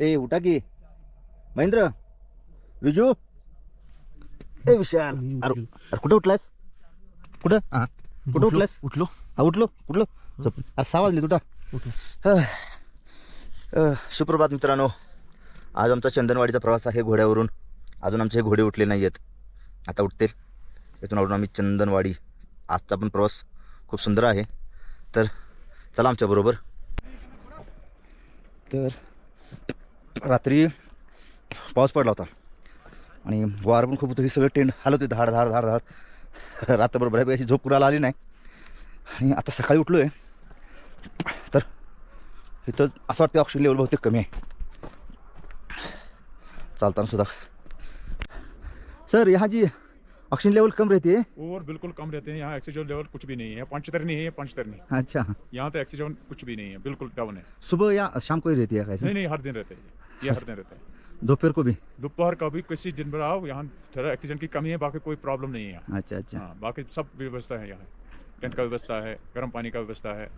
ए उठा की. महेंद्र विजू. ए विशाल. अरे अरे कुठं उठलास कुठं? हा कुठं उठलास उठलो. हा उठलो उठलो झोप अरे सहा वाजले तुटा. सुप्रभात मित्रांनो. आज आमचा चंदनवाडीचा प्रवास आहे घोड्यावरून. अजून आमचे घोडे उठले नाही आहेत आता उठतील. इथून आवडून आम्ही चंदनवाडी आजचा पण प्रवास खूप सुंदर आहे. तर चला आमच्याबरोबर तर रात्री पाऊस पडला होता. आणि वार पण खूप होतं. ही सगळं टेंट हलत होते. धाड धाड धाड धाड. रात्रभर बऱ्यापैकी अशी झोप कुणाला आली नाही. आणि आता सकाळी उठलो आहे तर इथं असं वाटतं ऑक्सिजन लेवल बहुतेक कमी आहे. चालताना सुद्धा. सर ह्या जी ऑक्सीजन लेवल कम रहती है? और बिल्कुल कम रहते हैं यहाँ ऑक्सीजन लेवल कुछ भी नहीं है पंचतर नहीं है पंचतर नहीं अच्छा। यहाँ तो ऑक्सीजन कुछ भी नहीं है बिल्कुल डाउन है। सुबह या शाम को ही रहती है कैसे नहीं नहीं हर दिन रहते हैं ये हर दिन रहता है। दोपहर को भी? दोपहर का भी किसी दिन भर आओ यहाँ थोड़ा ऑक्सीजन की कमी है बाकी कोई प्रॉब्लम नहीं है अच्छा अच्छा। हाँ बाकी सब व्यवस्था है यहाँ। टेंट का व्यवस्था है गर्म पानी का व्यवस्था है।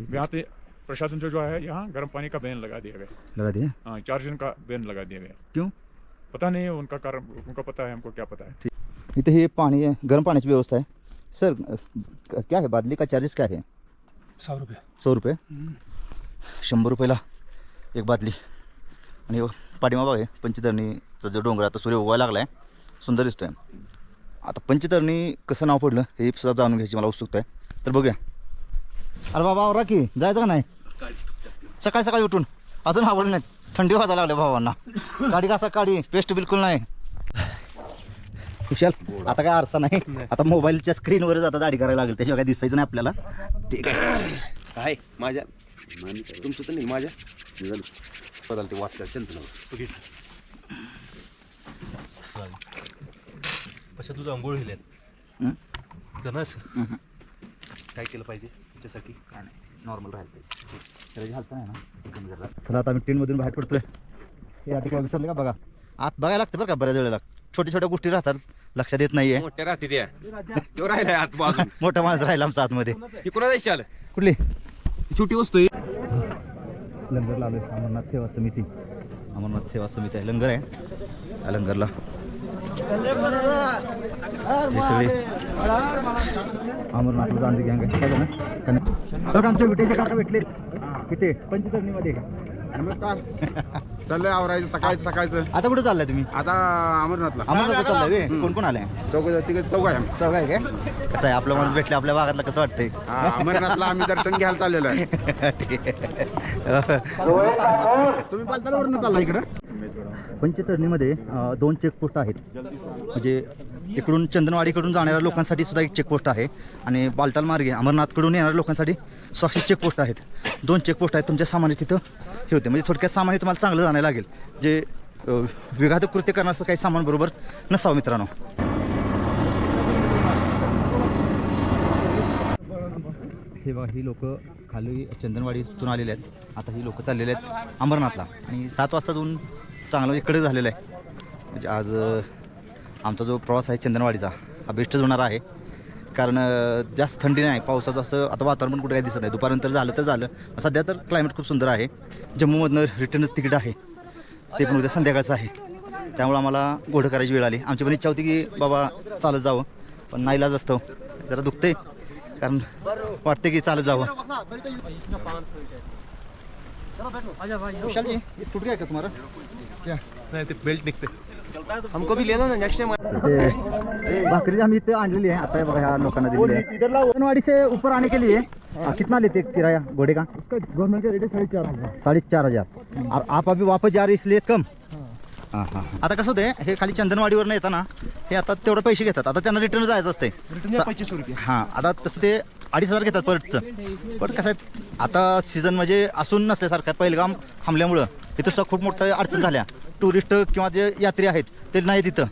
यहाँ पे प्रशासन जो जो है यहाँ गर्म पानी का बैन लगा दिया गया लगा दिए हाँ चार दिन का बैन लगा दिया गया क्यों? पता नहीं है उनका कारण उनको पता है हमको क्या पता है। इथे हे पाणी आहे गरम पाण्याची व्यवस्था आहे. सर क्या है? बादली का चार्जेस क्या है? सौ रुपये. सौ रुपये? शंभर रुपयाला एक बादली. आणि पाठीमागं आहे पंचतरणीचा जो डोंगर आता सूर्य उगवायला लागला आहे सुंदर दिसतोय. आता पंचतरणी कसं नाव पडलं हे सुद्धा जाणून घ्यायची मला उत्सुकता आहे. तर बघूया. अरे बाबा आवरा की. जायचं का नाही? सकाळी सकाळी उठून. अजून आवडलं नाही थंडी वाजायला लागल्या भावांना. काडी कसा काडी पेस्ट बिलकुल नाही. कुशाल आता काय आरसा नाही. आता मोबाईलच्या स्क्रीनवरच आता दाढी करायला लागेल. त्याशिवाय काय दिसायचं नाही आपल्याला. ठीक आहे. काय? माझ्या तुमचं तर नाही माझ्या? झालं. बदलते वाचल्या चंदनावर कशा तुझं आंघोळ गेल्यात? जनास. काय केलं पाहिजे त्याच्यासाठी काय नाही. नॉर्मल राहायला पाहिजे. हालत नाही ना कमी तर आता आम्ही ट्रेनमधून बाहेर पडतोय. हे आता काय विसरले का? बघा. आत बघायला लागतं बरं का बऱ्याच वेळेला. छोट्या छोट्या गोष्टी राहतात लक्षात येत नाहीये. मोठ्या राहते त्या. तो राहिलाय आत बाजून मोठा माणूस राहिला आमचा आतमध्ये. ही कोणा जायची आलं कुठली? छोटी वस्तू आहे. लंगर लावलोय अमरनाथ सेवा समिती. अमरनाथ सेवा समिती आहे. लंगर आहे. या लंगरला. हे सगळे अमरनाथला जाणारी गँग आहे. आमच्या विटेचे काका भेटले किती? पंचतरणीमध्ये. नमस्कार. चाललंय आवरायचं सकाळचं सकाळचं. आता कुठे चाललाय तुम्ही? आता अमरनाथला. अमरनाथला चाललाय वे कोण कोण आलाय? चौक तिकडे चौक आहे आम्ही. चौघ आहे काय? कसं आहे आपलं माणूस भेटले आपल्या भागातला कसं वाटतंय? हा, अमरनाथला आम्ही दर्शन घ्यायला चाललेलो आहे. ठीक आहे तुम्ही पालतानावरून चालला इकडे? पंचतरणीमध्ये अ, दोन चेकपोस्ट आहेत. म्हणजे इकडून चंदनवाडीकडून जाणाऱ्या लोकांसाठी सुद्धा एक चेकपोस्ट आहे. आणि बालटाल मार्गे अमरनाथकडून येणाऱ्या लोकांसाठी स्वाक्षी चेकपोस्ट आहेत. दोन चेकपोस्ट आहेत तुमच्या सामान्य तिथं. हे होते. म्हणजे थोडक्यात सामान्य तुम्हाला चांगलं जाणं लागेल. जे विघात विघातक कृत्य करण्याचं काही सामान बरोबर नसावं मित्रांनो. हे बघा ही लोक खाली चंदनवाडीतून आलेले आहेत. आता ही लोक चाललेले आहेत अमरनाथला. आणि सात वाजता जाऊन चांगलं इकडे झालेलं आहे. म्हणजे आज आमचा जो प्रवास आहे चंदनवाडीचा हा बेस्टच होणार आहे. कारण जास्त थंडी नाही पावसाचं असं आता वातावरण पण कुठे काही दिसत नाही. दुपारनंतर झालं तर झालं. सध्या तर क्लायमेट खूप सुंदर आहे. जम्मूमधनं रिटर्नच तिकीट आहे. ते पण उद्या संध्याकाळचं आहे. त्यामुळे आम्हाला घोडं करायची वेळ आली. आमची पण इच्छा होती की बाबा चालत जावं. पण नाईलाज असतो. जरा दुखते कारण वाटते की चालत जावं. विशाल जी ये टूट गया क्या तुम्हारा क्या नाही ते बेल्ट निघते हमको भी लेना ना नेक्स्ट टाइम ते भाकरी आम्ही इथे आणलेली आहे. आता हे बघा ह्या लोकांना दिलेली आहे. अंगनवाड़ी से ऊपर आने के लिए आ, कितना लेते हैं किराया? घोड़े का? रेट चार हजार. साढ़े चार हजार. और आप अभी वापस जा रहे इसलिए कम? हां. हां आता कसं होते हे खाली चंदनवाडीवरनं येताना हे आता तेवढे पैसे घेतात. आता त्यांना रिटर्न जायचं असते पंचवीस रुपये हां आता तसं ते अडीच हजार घेतात परतचं. पण कसं आहे आता सीझन म्हणजे असून नसल्यासारखं आहे. पहिलगाम थांबल्यामुळं इथं सुद्धा खूप मोठ्या अडचण झाल्या. टुरिस्ट किंवा जे यात्री आहेत ते नाही तिथं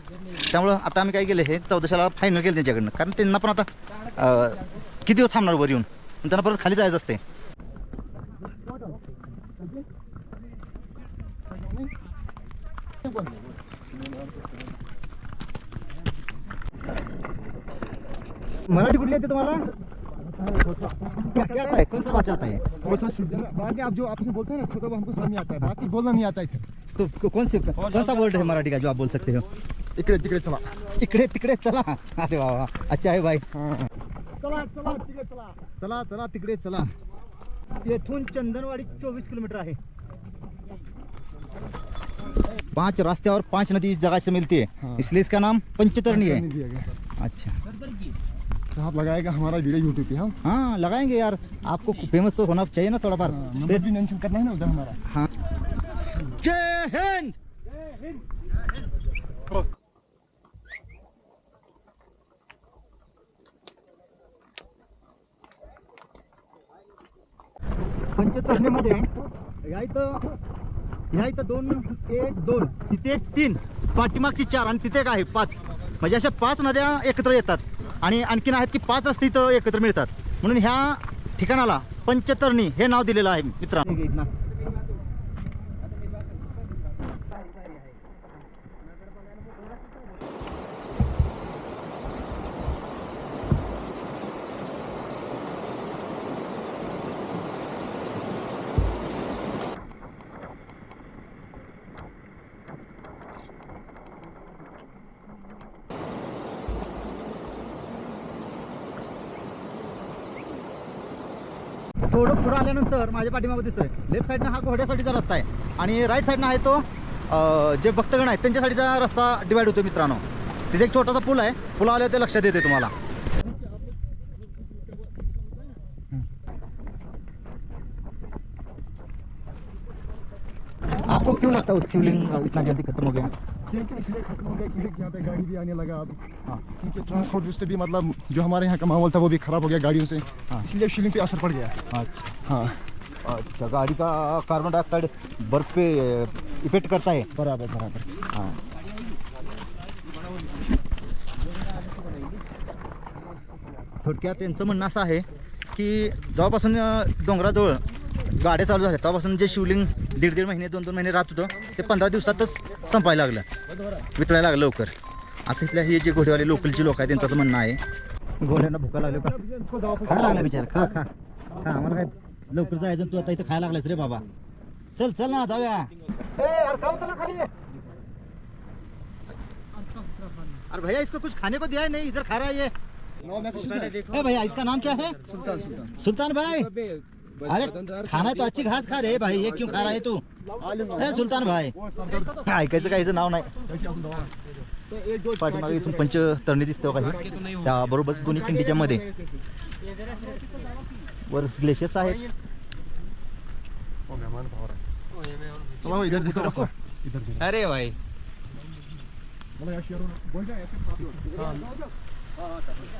त्यामुळं आता आम्ही काय केलं हे चौदाशाला फायनल केलं त्यांच्याकडनं. कारण त्यांना पण आता किती दिवस थांबणार वर येऊन? त्यांना परत खाली जायचं असते. मराठी कुठली येते तुम्हाला? क्या आता है कौन सा भाषा आता है आप जो आपसे बोलते हैं ना खुद हमको समझ आता है। बाकी बोलना नहीं आता है तो कौन से कौन सा वर्ड है मराठी का जो आप बोल सकते हो? इकडे तिकडे चला। इकडे तिकडे चला। अरे वा वा अच्छा आहे भाई। चला चला तिकडे चला। चला चला तिकडे चला। येथून चंदनवाडी चोवीस किलोमीटर आहे. पाँच रास्ते और पाँच नदी इस जगह से मिलती है। हाँ। इसलिए इसका नाम पंचतरणी है। अच्छा। तो आप लगाएगा हमारा वीडियो यूट्यूब पे हाँ? हाँ लगाएँगे यार। आपको फ़ेमस तो होना चाहिए ना थोड़ा बार। भी मेंशन करना है ना उधर हमारा। हाँ। जय हिंद! पंचतरणीमध्ये या इथं ह्या इथं दोन एक दोन तिथे एक तीन पाठीमागची चार आणि तिथे एक आहे पाच. म्हणजे अशा पाच नद्या एकत्र येतात आणि आणखीन आहेत की पाच रस्ते इथं एकत्र मिळतात. म्हणून ह्या ठिकाणाला पंचतरणी हे नाव दिलेलं आहे मित्रांनो. तर माझ्या पाठीमागे दिसतोय. लेफ्ट साईडनं हा घोड्यासाठीचा रस्ता आहे. आणि राईट साईडनं आहे तो जे भक्तगण आहेत त्यांच्यासाठीचा रस्ता डिवाईड होतो मित्रांनो. तिथे एक छोटासा पूल आहे. पुला आल्यावर ते लक्षात येते तुम्हाला. आपको क्यों लगता है उस शिवलिंग इतना जल्दी खत्म हो गया? क्योंकि इसलिए खत्म हो गया क्योंकि यहाँ पे गाड़ी भी आने लगा अब। हाँ। क्योंकि ट्रांसपोर्ट सिस्टम भी मतलब जो हमारे यहाँ का माहौल था वो भी खराब हो गया गाड़ियों से। हाँ। इसलिए शिलिंग पे असर पड़ गया। अच्छा। हाँ। अच्छा गाड़ी का कार्बन डाइऑक्साइड बर्फ पे इफेक्ट करता है? बराबर बराबर। हां। थोडक्यात त्यांचं म्हणणं असं आहे की जेव्हापासून डोंगराजवळ गाड्या चालू झाल्या. तेव्हापासून जे शिवलिंग दीड दीड महिने दोन दोन महिने राहत होतं ते पंधरा दिवसातच संपायला लागलं. वितळायला लागलं लवकर. असं इथल्या हे जे घोडेवाले लोकलची लोक आहेत त्यांचं असं म्हणणं आहे. घोड्यांना भुका लागले का? खायला लागला बिचार खा खा. खा आम्हाला काय लवकर जायचं तू आता इथं खायला लागलास रे बाबा. चल चल ना जाऊया. अरे भैया इसको कुछ खाने को दिया है? नहीं इधर खा रहा है ये। ए भैया इसका नाम क्या है? सुल्तान सुल्तान। सुल्तान भाई। अरे खाना है तो अच्छी घास खा रे भाई ये क्यों खा रहा है तू? ए सुलतान भाई। ऐकायचं काहीचं नाव नाही पाठीमागे इथून पंच तरणी दिसतो काही? त्या बरोबर दोन्ही खिंडीच्या मध्ये. वर ग्लेशियर्स आहेत. चलो इधर देखो रखो अरे भाई.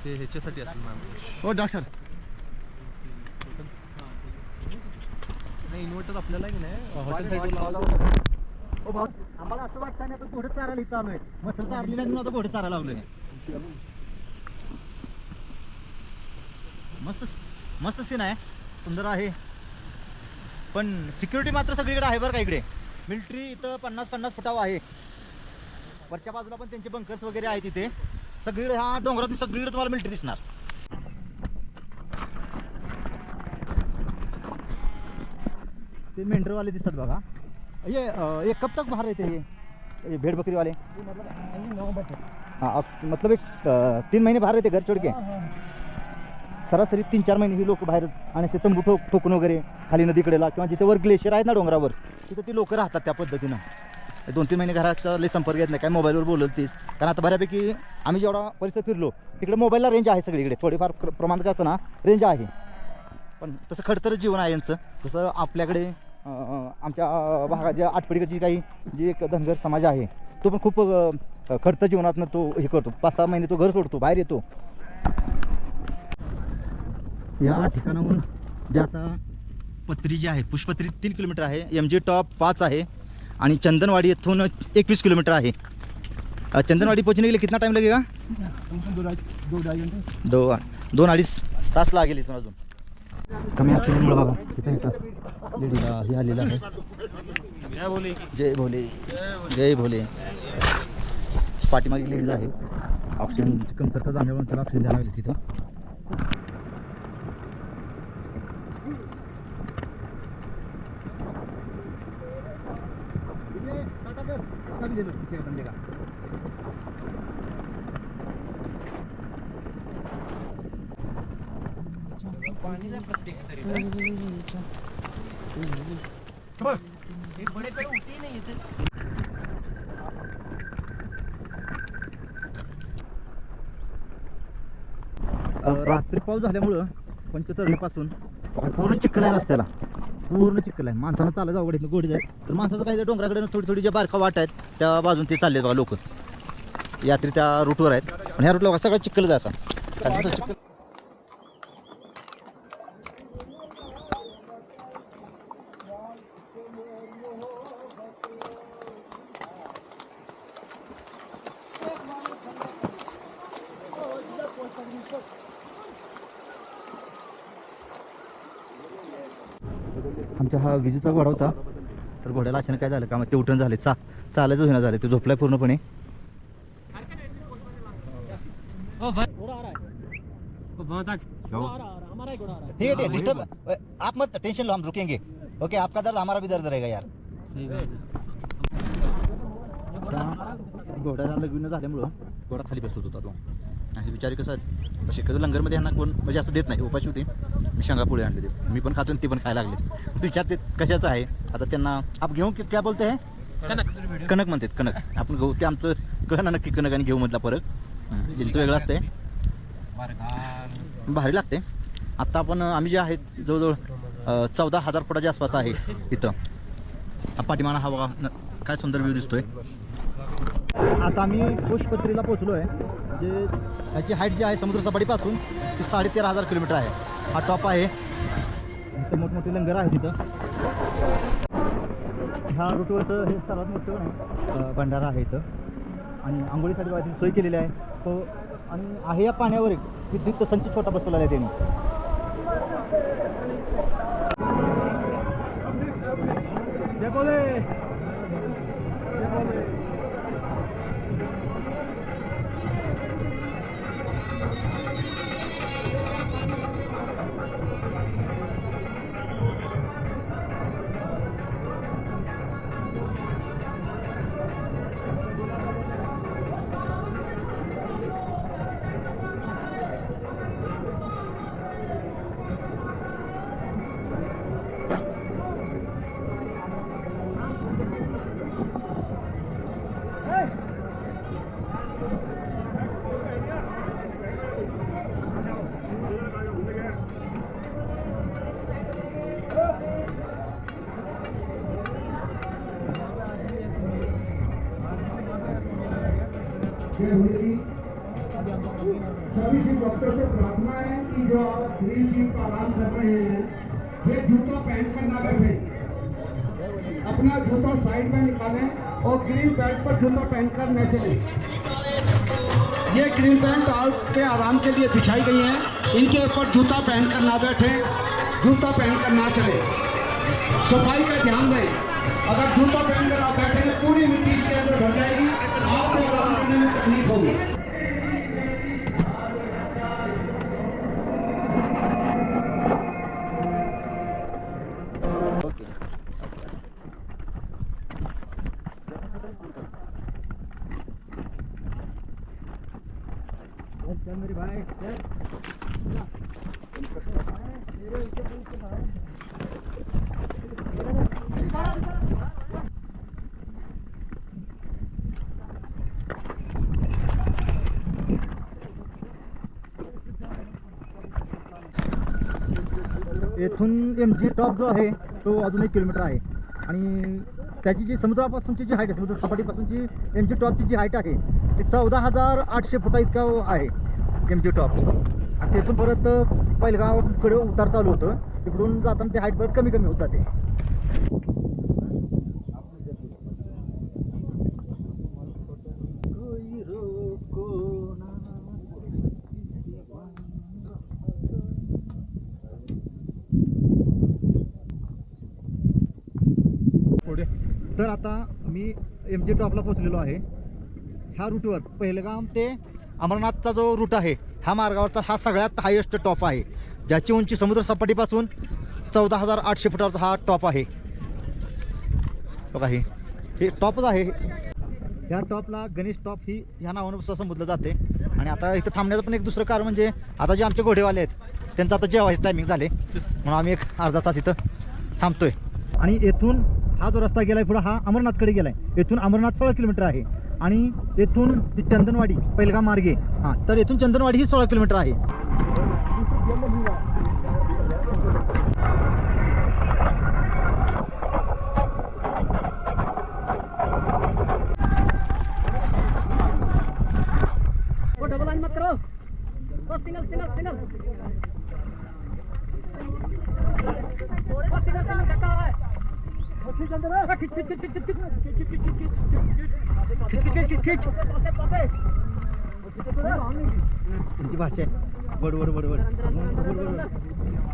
ते ह्याच्यासाठी असेल मॅम ओ डॉक्टर. नाही इन्व्हर्टर आपल्याला की नाही? हॉटेल आम्हाला असं वाटतं नाही घोडे चारायला इथं आलोय. चारली नाही म्हणून आता घोडे चारायला लागलोय मस्त मस्त सीन आहे. सुंदर आहे. पण सिक्युरिटी मात्र सगळीकडे आहे बरं का इकडे. मिलिटरी इथं पन्नास पन्नास फुटावं आहे. वरच्या बाजूला पण त्यांचे बंकर्स वगैरे आहेत तिथे सगळीकडे ह्या डोंगरात सगळीकडे तुम्हाला मिलिटरी दिसणार. ते मेंढरवाले दिसतात बघा. ये ये कब तक बाहर रहते हैं ये? भेड़ बकरी वाले? हाँ मतलब एक तीन महीने बाहर रहते घर छोड़ के? सरासरी तीन चार महिने ही लोक बाहेर आणि असे तंबू ठोक ठोकून वगैरे खाली नदीकडेला किंवा जिथे वर ग्लेशियर आहेत ना डोंगरावर तिथं ती लोक राहतात त्या पद्धतीनं. दोन तीन महिने घराचा लई संपर्क येत नाही काय मोबाईलवर बोलत तीच कारण आता बऱ्यापैकी आम्ही जेवढा परिसर फिरलो तिकडे मोबाईलला रेंज आहे सगळीकडे. थोडीफार प्र- प्रमाणात कसं ना रेंज आहे. पण तसं खडतरच जीवन आहे यांचं. जसं आपल्याकडे आमच्या भागात ज्या आठपडीकडची काही जी एक धनगर समाज आहे तो पण खूप अं, खडतर जीवनातनं तो हे करतो. पाच सहा महिने तो घर सोडतो बाहेर येतो. या ठिकाणाहून जे आता पत्री जी आहे पुष्पत्री तीन किलोमीटर आहे एम जी टॉप पाच आहे आणि चंदनवाडी येथून एकवीस किलोमीटर आहे. चंदनवाडी पोहोचणे गेले कितना टाइम लागेल का दो दोन अडीच तास लागेल इथून अजून. कमी बघा तिथे लेडीला हे आलेलं आहे. जय भोले. जय भोले. पाठीमागे लेडीला आहे. ऑप्शन कमतरता जाण्यावर त्याला ऑप्शन द्यायला लागेल तिथं. पाणी प्रत्येक रात्री पाऊस झाल्यामुळं पंचतरणीपासून पूर्ण चिखल आहे रस्त्याला. पूर्ण चिखल आहे. माणसानं चालायचं अवघड आहे गोडी जाय तर माणसाचं काय डोंगराकडे थोडी थोडी ज्या बारका वाट आहेत त्या बाजून ते चालले बघा लोक. यात्री त्या रूटवर आहेत. आणि ह्या रूटला सगळा चिखल जायचा चिखल आमचा हा विजेचा घोडा होता. तर घोड्याला अचानक काय झालं? का मग ते उठण झाले. चा चालायचं होईना झाले. ते झोपलाय पूर्णपणे. ठीक है. ठीक है डिस्टर्ब आप मत टेंशन लो हम रुकेंगे. ओके आपका दर्द हमारा भी दर्द रहेगा यार. घोड्याला लग्न झाल्यामुळं घोडा खाली बसत होता तो. आणि विचार कसं आहे, शक्यतो लंगरमध्ये यांना कोण म्हणजे असं देत नाही उपाशी होती. मी शेंगा पोळी आणले ते मी पण खातो ते पण खायला लागले विचार ते कशाचं आहे? आता त्यांना आप घेऊ की क्या बोलते आहे कणक म्हणतात कणक आपण गहू ते आमचं कळलं नक्की कणक आणि घेऊ मधला फरक. हं, त्यांचं वेगळं असतंय. भारी लागते आत्ता आपण आम्ही जे आहेत जवळजवळ चौदा हजार फुटाच्या आसपास आहे इथं. हा पाठीमाना हा न- काय सुंदर व्ह्यू दिसतोय. आता आम्ही पुष्पत्रीला पोहोचलो आहे जे ह्याची हाईट जी आहे समुद्र सपाटीपासून ती साडेतेरा हजार किलोमीटर आहे. हा टॉप आहे. इथं मोठमोठी लंगर आहे तिथं ह्या रूटवरचं हे सर्वात मोठं भंडारा आहे इथं. आणि आंघोळीसाठी बाहेर सोय केलेली आहे. तो आणि आहे या पाण्यावर एक विद्युत संच छोटा बसवलेला आहे त्यांनी. पर जूता पहनकर न चले। ये ग्रीन पैंट के आराम के लिए बिछाई गई हैं। इनके ऊपर जूता पहनकर ना बैठे, जूता पहनकर ना चले। सफ़ाई का ध्यान दें। अगर जूता पहनकर आप बैठे, पूरी मिट्टी इसके अंदर भर जाएगी। आपको आराम करने में तकलीफ़ होगी। इथून एम जी टॉप जो आहे तो अजून एक किलोमीटर आहे. आणि त्याची जी समुद्रापासूनची जी हाईट आहे समुद्र सपाटीपासूनची एम जी टॉपची जी हाईट आहे ती चौदा हजार आठशे फुटा इतका आहे एम जी टॉप आणि तिथून परत पैलगावकडे उतार चालू होतं. तिकडून जाताना ती हाईट परत कमी कमी होत जाते तर आता मी एम जी टॉपला पोहोचलेलो आहे. ह्या रूटवर पहिलगाम ते अमरनाथचा जो रूट आहे ह्या मार्गावरचा हा सगळ्यात हायेस्ट टॉप आहे. ज्याची उंची समुद्र सपाटीपासून चौदा हजार आठशे फुटावरचा हा टॉप आहे. बघा हे. हे टॉपच आहे. ह्या टॉपला गणेश टॉप ही ह्या नावानं सुद्धा संबोधलं जाते. आणि आता इथं थांबण्याचं पण एक दुसरं कारण म्हणजे आता जे आमचे घोडेवाले आहेत त्यांचं आता जेवायचं टायमिंग झाले. म्हणून आम्ही एक अर्धा तास इथं थांबतोय. आणि येथून हा जो रस्ता गेलाय पुढे हा अमरनाथकडे गेलाय. येथून अमरनाथ सोळा किलोमीटर आहे. आणि येथून ती चंदनवाडी पैलगाम मार्गे. हां तर येथून चंदनवाडी ही सोळा किलोमीटर आहे.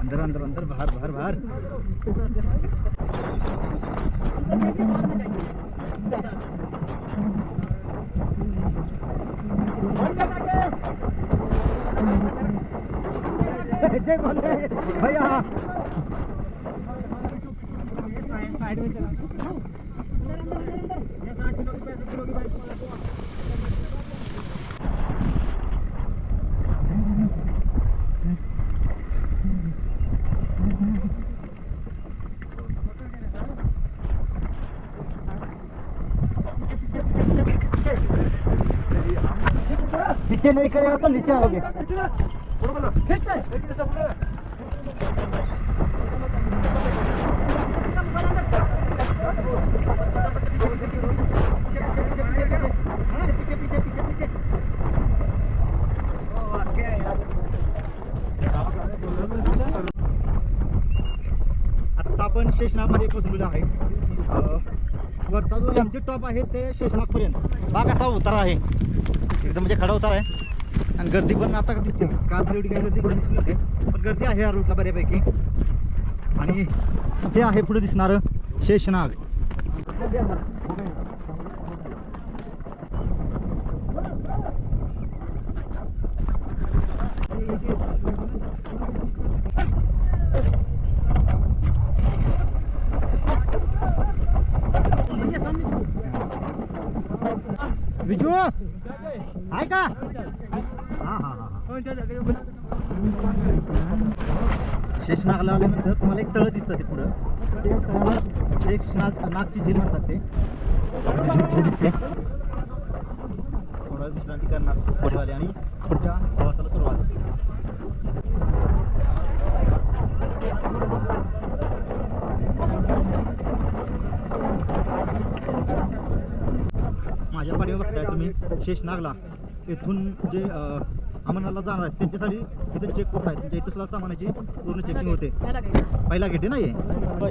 अंदर अंदर अंदर बाहर बाहर बाहर जय बोल रहे हैं, भैया नीचे नहीं करेगा तो नीचे आओगे आता आपण शेषनागमध्ये पोचलेलो आहे वरचा जो एमचे टॉप आहे ते शेषनागपर्यंत. बाग कसा उतार आहे. एकदम म्हणजे खडा उतार आहे. आणि गर्दी पण आता दिसते. काल एवढी काय गर्दी पण दिसली नव्हती. पण गर्दी आहे या रूटला बऱ्यापैकी. आणि हे आहे पुढे दिसणारं शेषनाग विजू आहे का हा हा हा शेषनागला आल्यानंतर तुम्हाला एक तळं दिसतं ते पुढं. ते तळाला एक नाग नागची झील म्हणतात ते. ते दिसते. थोडं विश्रांती करणार पुढे आले आणि पुढच्या प्रवासाला सुरुवात. माझ्या पाडीवर बघताय तुम्ही शेषनागला इथून जे अमरनाथला जाणार. आहेत त्यांच्यासाठी इथे चेक पोस्ट आहे. तुमच्या इथं सुद्धा सामानाची पूर्ण चेकिंग होते. पहिला गेटे नाही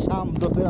शाम दोपहर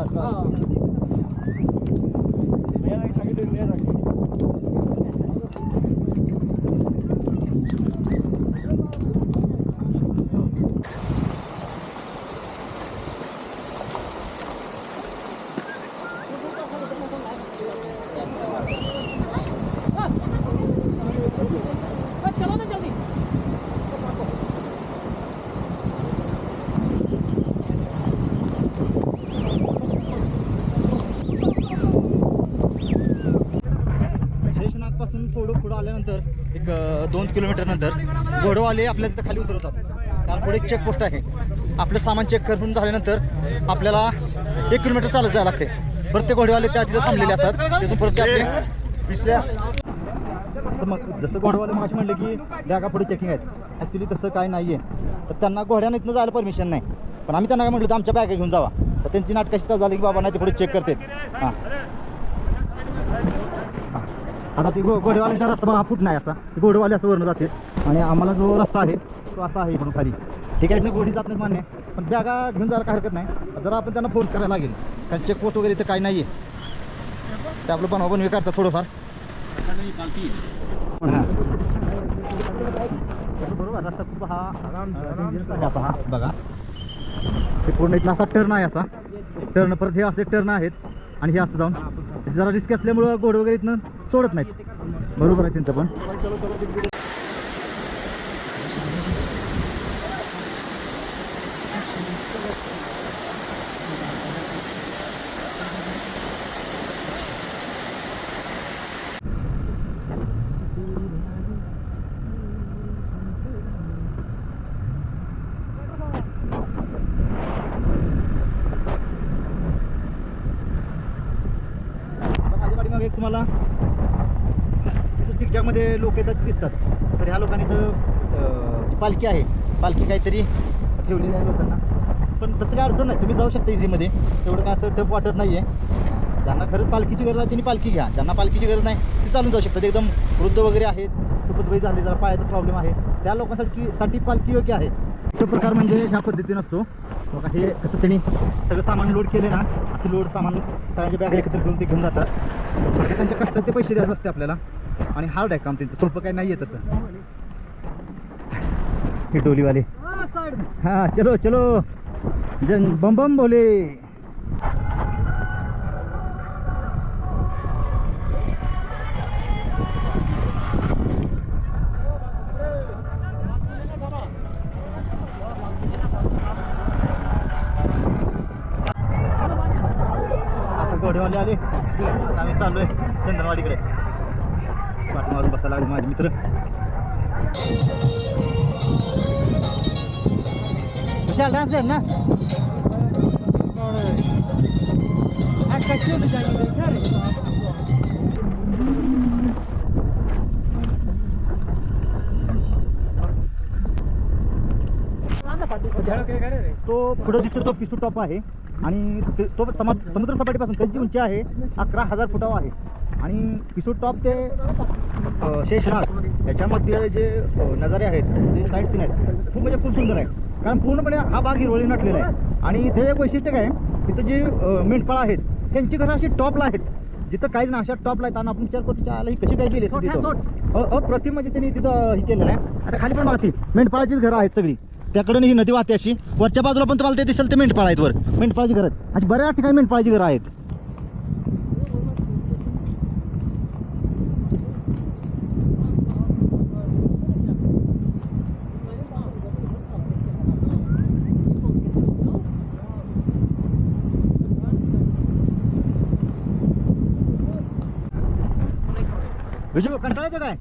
शेषनागपासून थोडं पुढं आल्यानंतर एक किलोमीटरनंतर किलोमीटर नंतर घोडवाले आपल्या तिथं खाली उतरवतात. कारण पुढे एक चेकपोस्ट आहे. आपलं सामान चेक करून झाल्यानंतर आपल्याला एक किलोमीटर चालत जायला लागते. प्रत्येक घोडेवाले त्या तिथं थांबलेले असतात. तिथून परत ते आपले असं मग जसं घोडवाले मग म्हणले की बॅगा पुढे चेकिंग आहेत. ॲक्च्युली तसं काय नाही आहे तर त्यांना घोड्यानं इथनं जायला परमिशन नाही. पण आम्ही त्यांना काय म्हटलं तर आमच्या बॅगा घेऊन जावा. तर त्यांची नाटक कशी चालू झाली की बाबा नाही ते पुढे चेक करते हां. आता ती गोडवाल्याचा रस्ता बघा हा फूट नाही असा. ते असं वरून जाते. आणि आम्हाला जो रस्ता आहे तो असा आहे इकडून खाली. ठीक आहे इथनं गोडी जात नाही मान्य. आहे. पण बॅगा घेऊन जायला काय हरकत नाही. जरा आपण त्यांना फोर्स करायला लागेल. कारण चेकपोस्ट वगैरे इथं काही नाही आहे ते आपलं बनवा बनवी करतात थोडंफार. हां. बरोबर रस्ता खूप हा असा हा बघा. ते पूर्ण इथला असा टर्न आहे असा. टर्न परत हे असे टर्न आहेत. आणि हे असं जाऊन. जरा रिस्क असल्यामुळं गोड वगैरे इथनं सोडत नाहीत. बरोबर आहे त्यांचं पण. तुम्हाला ह्याच्यामध्ये लोक येतात दिसतात. तर ह्या लोकांनी तर जी पालखी आहे. पालखी काहीतरी ठेवलेली आहे लोकांना. पण तसं काय अडचण नाही. तुम्ही जाऊ शकता इझीमध्ये तेवढं काय असं टप वाटत नाही आहे ज्यांना खरंच पालखीची गरज आहे त्यांनी पालखी घ्या. ज्यांना पालखीची गरज नाही ते चालून जाऊ शकतात. एकदम वृद्ध वगैरे आहेत खूपच वय झाले जरा पायाचा प्रॉब्लेम आहे. त्या लोकांसाठी साठी पालखी योग्य आहे. तो प्रकार म्हणजे ह्या पद्धतीने असतो. बघा हे कसं त्यांनी सगळं सामान लोड केले ना असं लोड सामान सगळ्यांच्या बॅग एकत्र करून ते घेऊन जातात. त्यांच्या कष्टाचे ते पैसे द्यायचं असते आपल्याला. आणि हार्ड आहे काम त्यांचं. सोपं काही नाही आहे तसं. हे डोलीवाले. हाँ चलो चलो. जन बम बम बोले. आता घोडेवाले आले. आता आम्ही बसायला लागले माझे मित्र. विशाल डान्स कर ना. तो पुढे दिसतो तो पिसू टॉप आहे. आणि ते- तो समा समुद्र सपाटीपासून त्यांची उंची आहे अकरा हजार फुटावर आहे. आणि पिसू टॉप ते शेषनाग याच्यामध्ये जे नजारे आहेत जे साईड सीन आहेत खूप म्हणजे खूप सुंदर आहे कारण पूर्णपणे हा भाग हिरवळी नटलेला आहे. आणि इथे एक वैशिष्ट्य काय तिथं जी मेंढपाळ आहेत त्यांची घरं अशी टॉपला आहेत. जिथं काहीच ना अशा टॉपला आहेत आणि आपण विचार करतो ही कशी काय गेली तिथं? अप्रतिम म्हणजे त्यांनी तिथं हे केलेलं आहे. आता खाली पण बघा मेंढपाळाचीच घरं आहेत सगळी. त्याकडून ही नदी वाहते अशी. वरच्या बाजूला पण तुम्हाला ते दिसेल ते मेंढपाळ आहेत वर. मेंढपाळाची घरं आहेत. अशी बऱ्याच ठिकाणी मेंढपाळाची घरं आहेत. विजय कंटाळा काय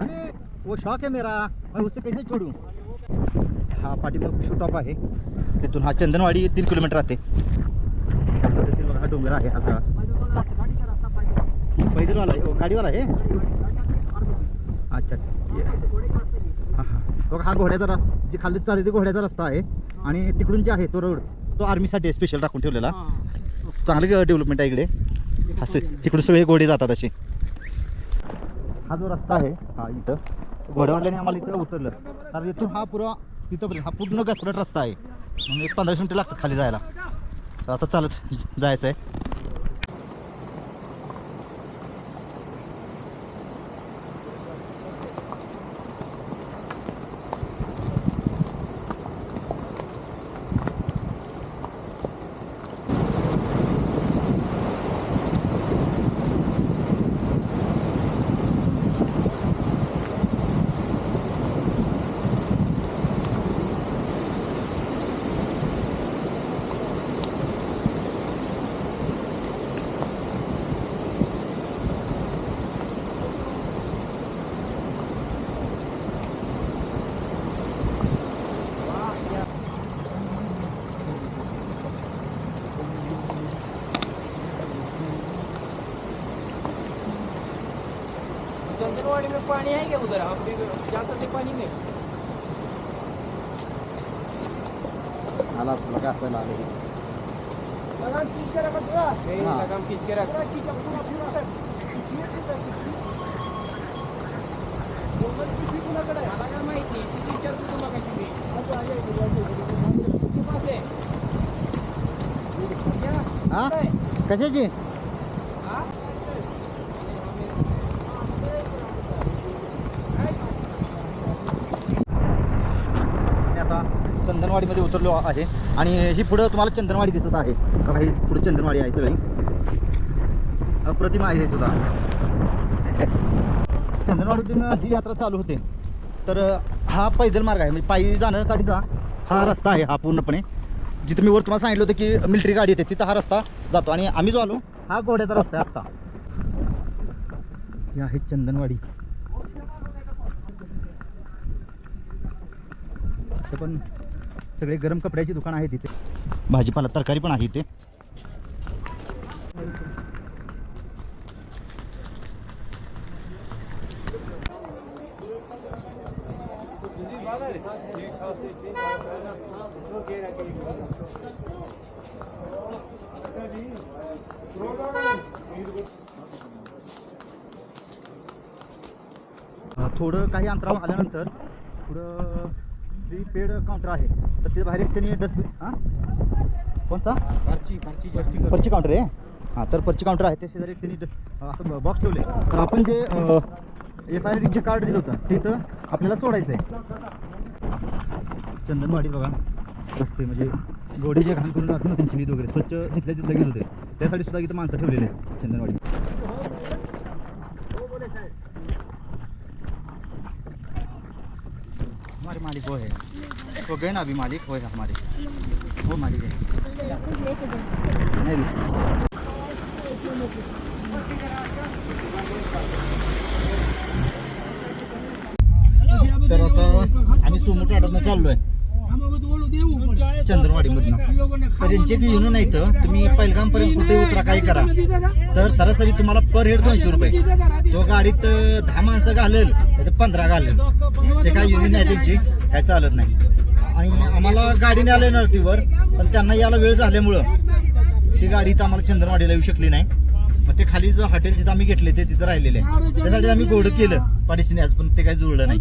अरे वो शौक है मेरा मैं उससे कैसे छोड़ू? हा पाठीमाग पिशू टॉप आहे. तिथून हा चंदनवाडी तीन किलोमीटर राहते. बघा हा डोंगर आहे हा सगळा. पैदलवाला आहे. ओ, गाडीवाला आहे? अच्छा. हा हा. हा घोड्याचा रस्ता जे खाली चालते ते घोड्याचा रस्ता आहे. आणि तिकडून जे आहे तो रोड तो आर्मीसाठी स्पेशल राखून ठेवलेला. चांगलं डेव्हलपमेंट आहे इकडे. असे. तिकडून सगळे घोडे जातात असे. हा जो रस्ता आहे हा इथं घोड्यावाल्याने आम्हाला इथं उतरलं. कारण इथून हा पुरा तिथंपर्यंत हा पूर्ण घसरट रस्ता आहे. म्हणजे पंधराशे मिनटं लागतात खाली जायला. तर आता चालत जायचं आहे चंदनवाड़ी में पानी है क्या उधर आप भी जा सकते पानी में आला तुला काय असायला आलं लगाम खींच के रखो थोड़ा हाँ। लगाम खींच के रख मला माहिती किती विचारतो तुला कशी मी किती पास आहे. हा? कशाची हा? मी आता चंदनवाडीमध्ये उतरलो आहे आणि ही पुढं तुम्हाला चंदनवाडी दिसत आहे. बघा ही पुढे चंदनवाडी आहे सगळी. अप्रतिम आहे सुद्धा. चंदनवाडीतून जी यात्रा चालू होते. तर हा पैदल मार्ग आहे. म्हणजे पायी जाण्यासाठीचा हा रस्ता आहे हा पूर्णपणे. जिथं मी वर तुम्हाला सांगितलं होतं की मिलिटरी गाडी येते तिथं हा रस्ता जातो. आणि आम्ही जो आलो हा घोड्याचा रस्ता आहे आत्ता. ही आहे चंदनवाडी. पण सगळे गरम कपड्याची दुकान आहे तिथे. भाजीपाला तरकारी पण आहे इथे. थोडं काही अंतरावर आल्यानंतर पुढं जी पेड काउंटर आहे. तर ते बाहेर एक त्यांनी डस्टबिन हां? कोणता? पर्ची काउंटर आहे? हां तर पर्ची काउंटर आहे. त्या शेजारी त्यांनी असं बॉक्स ठेवले तर आपण जे एफ आय जे कार्ड दिलं होतं ते इथं आपल्याला सोडायचं आहे चंदनवाडी बघा. रस्ते म्हणजे गोडी जे घाण करून राहतात ना त्यांची नीट वगैरे स्वच्छ तिथल्या तिथलं घेत होते. त्यासाठी सुद्धा इथं माणसं ठेवलेली आहेत चंदनवाडी हमारे मालिक वो है। वो गए ना अभी मालिक वो है हमारे। वो मालिक है। तर आता आम्ही सोमो चाललो आहे चंद्रवाडीमधनं. तर यांचे बी युनियन नाही तर तुम्ही पहिलगामपर्यंत कुठे उतरा काही करा. तर सरासरी तुम्हाला पर हेड दोनशे रुपये. तो गाडीत दहा माणसं घालेल तर पंधरा घालेल. ते काय युनियन नाही त्यांची? काय चालत नाही. आणि आम्हाला गाडीने आले नरतीवर पण त्यांना यायला वेळ झाल्यामुळं ती गाडी इथं आम्हाला चंद्रवाडीला येऊ शकली नाही. मग ते खाली जो हॉटेल तिथं आम्ही घेतले ते तिथं राहिलेले. त्यासाठी आम्ही गोड केलं पाडीसिने आज पण ते काही जुळलं नाही.